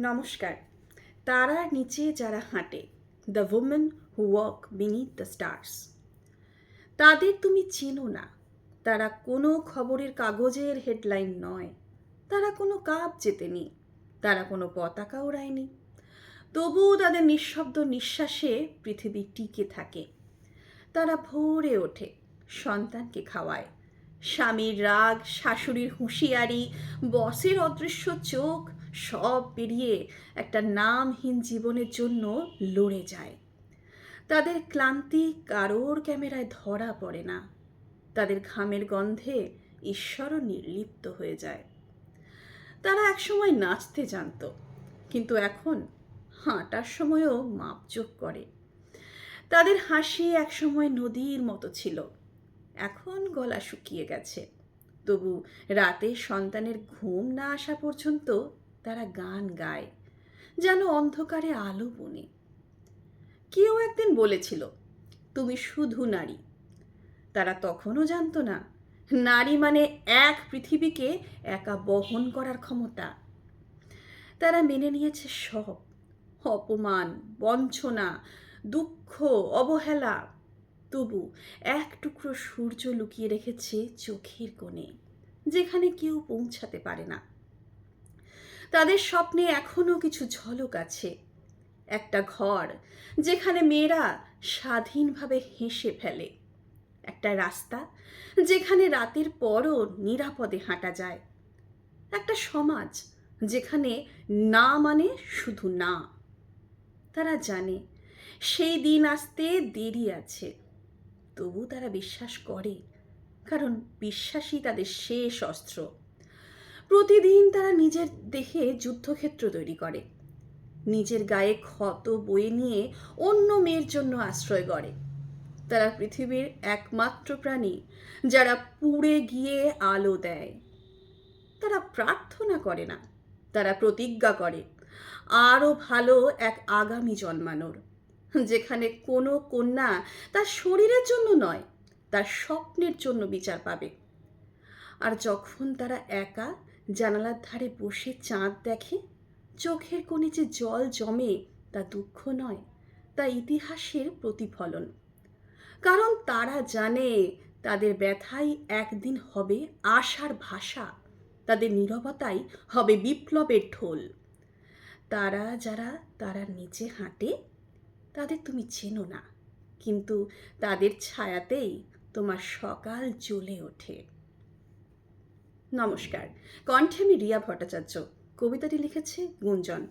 নমস্কার। তারার নিচে যারা হাঁটে the women who walk beneath the stars তাদের তুমি চেনো না। তারা কোনো খবরের কাগজের হেডলাইন নয়। তারা কোনো কাপ জেতেনি তারা কোনো পতাকা ওড়ায়নি তবুও তাদের নিঃশব্দ নিঃশ্বাসে পৃথিবী টিকে থাকে। তারা ভোরে ওঠে, সন্তানকে খাওয়ায়। স্বামীর রাগ, শাশুড়ির হুঁশিয়ারি, বসের অদৃশ্য চোখ সব পেরিয়ে একটা নামহীন জীবনের জন্য লড়ে যায়। তাদের ক্লান্তি কারোর ক্যামেরায় ধরা পড়ে না। তাদের ঘামের গন্ধে ঈশ্বরও নির্লিপ্ত হয়ে যায়। তারা একসময় নাচতে জানত, কিন্তু এখন হাঁটার সময়ও মাপজোক করে। তাদের হাসি একসময় নদীর মতো ছিল। এখন গলা শুকিয়ে গেছে। তবু রাতে সন্তানের ঘুম না আসা পর্যন্ত তারা গান গায়, যেন অন্ধকারে আলো বনে। কেউ একদিন বলেছিল, তুমি শুধু নারী। তারা তখনও জানতো না, নারী মানে এক পৃথিবীকে একা বহন করার ক্ষমতা। তারা মেনে নিয়েছে সব, অপমান, বঞ্চনা, দুঃখ, অবহেলা। তবু এক টুকরো সূর্য লুকিয়ে রেখেছে চোখের কোণে, যেখানে কেউ পৌঁছাতে পারে না। তাদের স্বপ্নে এখনও কিছু ঝলক আছে। একটা ঘর যেখানে মেয়েরা স্বাধীনভাবে হেসে ফেলে। একটা রাস্তা যেখানে রাতের পরও নিরাপদে হাঁটা যায়। একটা সমাজ যেখানে না মানে শুধু না। তারা জানে সেই দিন আসতে দেরি আছে। তবু তারা বিশ্বাস করে, কারণ বিশ্বাসই তাদের শেষ অস্ত্র। প্রতিদিন তারা নিজের দেহে যুদ্ধক্ষেত্র তৈরি করে। নিজের গায়ে ক্ষত বয়ে নিয়ে অন্য মেয়ের জন্য আশ্রয় গড়ে। তারা পৃথিবীর একমাত্র প্রাণী, যারা পুড়ে গিয়ে আলো দেয়। তারা প্রার্থনা করে না, তারা প্রতিজ্ঞা করে। আরও ভালো এক আগামী জন্মানোর, যেখানে কোনো কন্যা তার শরীরের জন্য নয়, তার স্বপ্নের জন্য বিচার পাবে। আর যখন তারা একা জানালার ধারে বসে চাঁদ দেখে, চোখের কোণে যে জল জমে তা দুঃখ নয়, তা ইতিহাসের প্রতিফলন। কারণ তারা জানে তাদের ব্যথাই একদিন হবে আশার ভাষা, তাদের নীরবতাই হবে বিপ্লবের ঢোল। তারা যারা তারা নিচে হাঁটে, তাদের তুমি চেনো না, কিন্তু তাদের ছায়াতেই তোমার সকাল জ্বলে ওঠে। নমস্কার। কণ্ঠে আমি রিয়া ভট্টাচার্য। কবিতাটি লিখেছে গুঞ্জন।